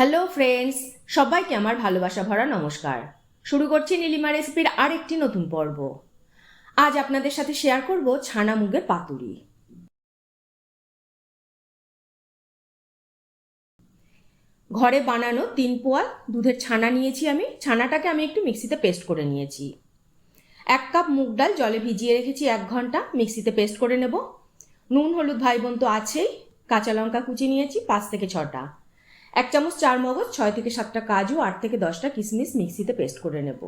Hello friends সবাইকে আমার ভালোবাসা ভরা নমস্কার। শুরু করছি নীলিমা রেসিপির আরেকটি নতুন পর্ব। আজ আপনাদের সাথে শেয়ার করব ছানা মুগের পাতুরি। ঘরে বানানো তিন পোয়া দুধের ছানা নিয়েছি আমি। ছানাটাকে আমি একটু মিক্সিতে পেস্ট করে নিয়েছি। এক কাপ মুগ ডাল জলে ভিজিয়ে রেখেছি এক ঘণ্টা। মিক্সিতে পেস্ট করে নেব। নুন, হলুদ, ভাই বোন তো আছেই। কাঁচা লঙ্কা কুচি নিয়েছি পাঁচ থেকে ছটা। এক চামচ চার মগজ, ছয় থেকে সাতটা কাজু, আট থেকে দশটা কিশমিশ মিক্সিতে পেস্ট করে নেব।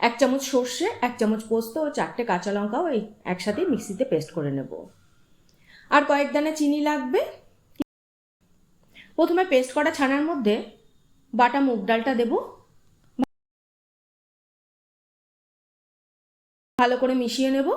এক চামচ সর্ষে, এক চামচ পোস্ত ও চারটে কাঁচা লঙ্কাও এই একসাথে মিক্সিতে পেস্ট করে নেব। আর কয়েক দানা চিনি লাগবে। প্রথমে পেস্ট করা ছানার মধ্যে বাটা মুগ ডালটা দেব। ভালো করে মিশিয়ে নেব।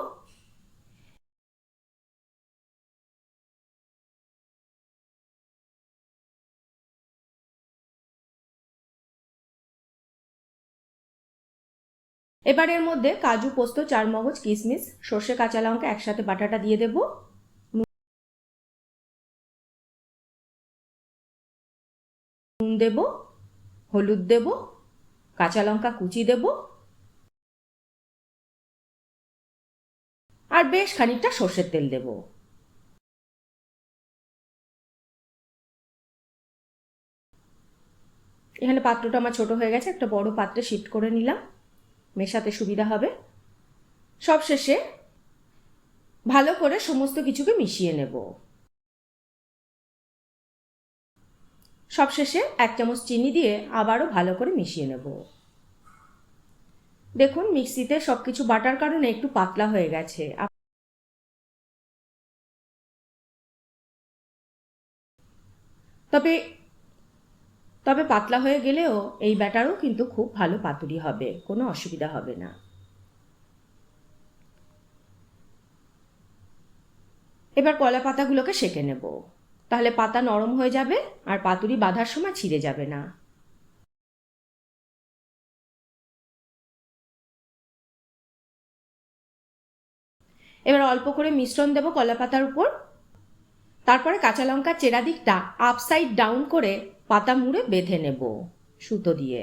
এবার এর মধ্যে কাজু, পোস্ত চার মগজ কিশমিশ সর্ষে, কাঁচা লঙ্কা একসাথে বাটাটা দিয়ে দেব। নুন দেব, হলুদ দেব, কাঁচা লঙ্কা কুচি দেব। আর বেশ খানিকটা সর্ষের তেল দেব। এখানে পাত্রটা আমার ছোট হয়ে গেছে, একটা বড় পাত্রে শিফট করে নিলাম। মেশাতে সুবিধা হবে। সব শেষে ভালো করে সমস্ত কিছুকে মিশিয়ে নেব। সবশেষে এক চামচ চিনি দিয়ে আবারও ভালো করে মিশিয়ে নেব। দেখুন, মিক্সিতে সব কিছু বাটার কারণে একটু পাতলা হয়ে গেছে। তবে তবে পাতলা হয়ে গেলেও এই ব্যাটারও কিন্তু খুব ভালো পাতুরি হবে, কোনো অসুবিধা হবে না। এবার কলা পাতাগুলোকে সেঁকে নেব। তাহলে পাতা নরম হয়ে যাবে আর পাতুরি বাঁধার সময় ছিঁড়ে যাবে না। এবার অল্প করে মিশ্রণ দেব কলা পাতার উপর। তারপরে কাঁচা লঙ্কার চেরা দিকটা আপসাইড ডাউন করে পাতা মুড়ে বেঁধে নেব সুতো দিয়ে।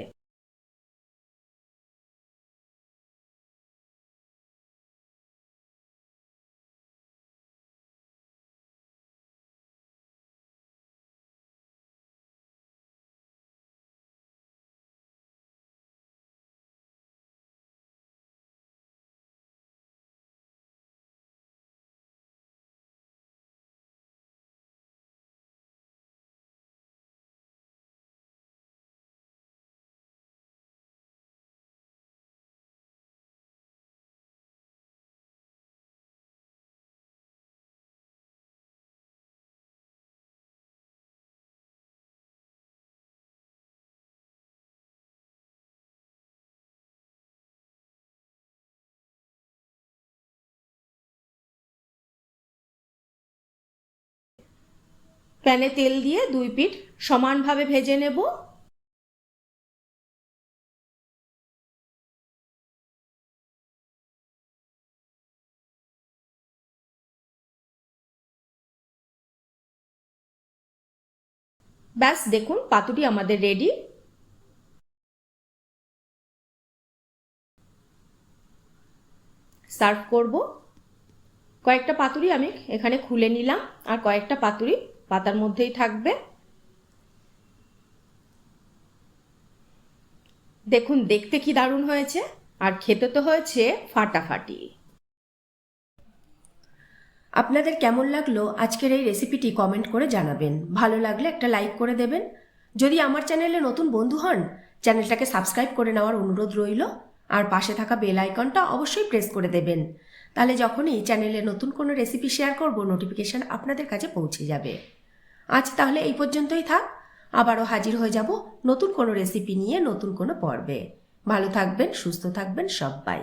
প্যানে তেল দিয়ে দুই পিঠ সমানভাবে ভেজে নেব। ব্যাস, দেখুন পাতুরি আমাদের রেডি। সার্ভ করব। কয়েকটা পাতুরি আমি এখানে খুলে নিলাম, আর কয়েকটা পাতুরি পাতার মধ্যেই থাকবে। দেখুন, দেখতে কি দারুণ হয়েছে, আর খেতে তো হয়েছে ফাটাফাটি। আপনাদের কেমন লাগল আজকের এই রেসিপিটি কমেন্ট করে জানাবেন। ভালো লাগলে একটা লাইক করে দেবেন। যদি আমার চ্যানেলে নতুন বন্ধু হন, চ্যানেলটাকে সাবস্ক্রাইব করে নেওয়ার অনুরোধ রইল, আর পাশে থাকা বেল আইকনটা অবশ্যই প্রেস করে দেবেন। তাহলে যখনই চ্যানেলে নতুন কোনো রেসিপি শেয়ার করব, নোটিফিকেশান আপনাদের কাছে পৌঁছে যাবে। আজ তাহলে এই পর্যন্তই থাক। আবারও হাজির হয়ে যাব নতুন কোনো রেসিপি নিয়ে নতুন কোনো পর্বে। ভালো থাকবেন, সুস্থ থাকবেন সবাই।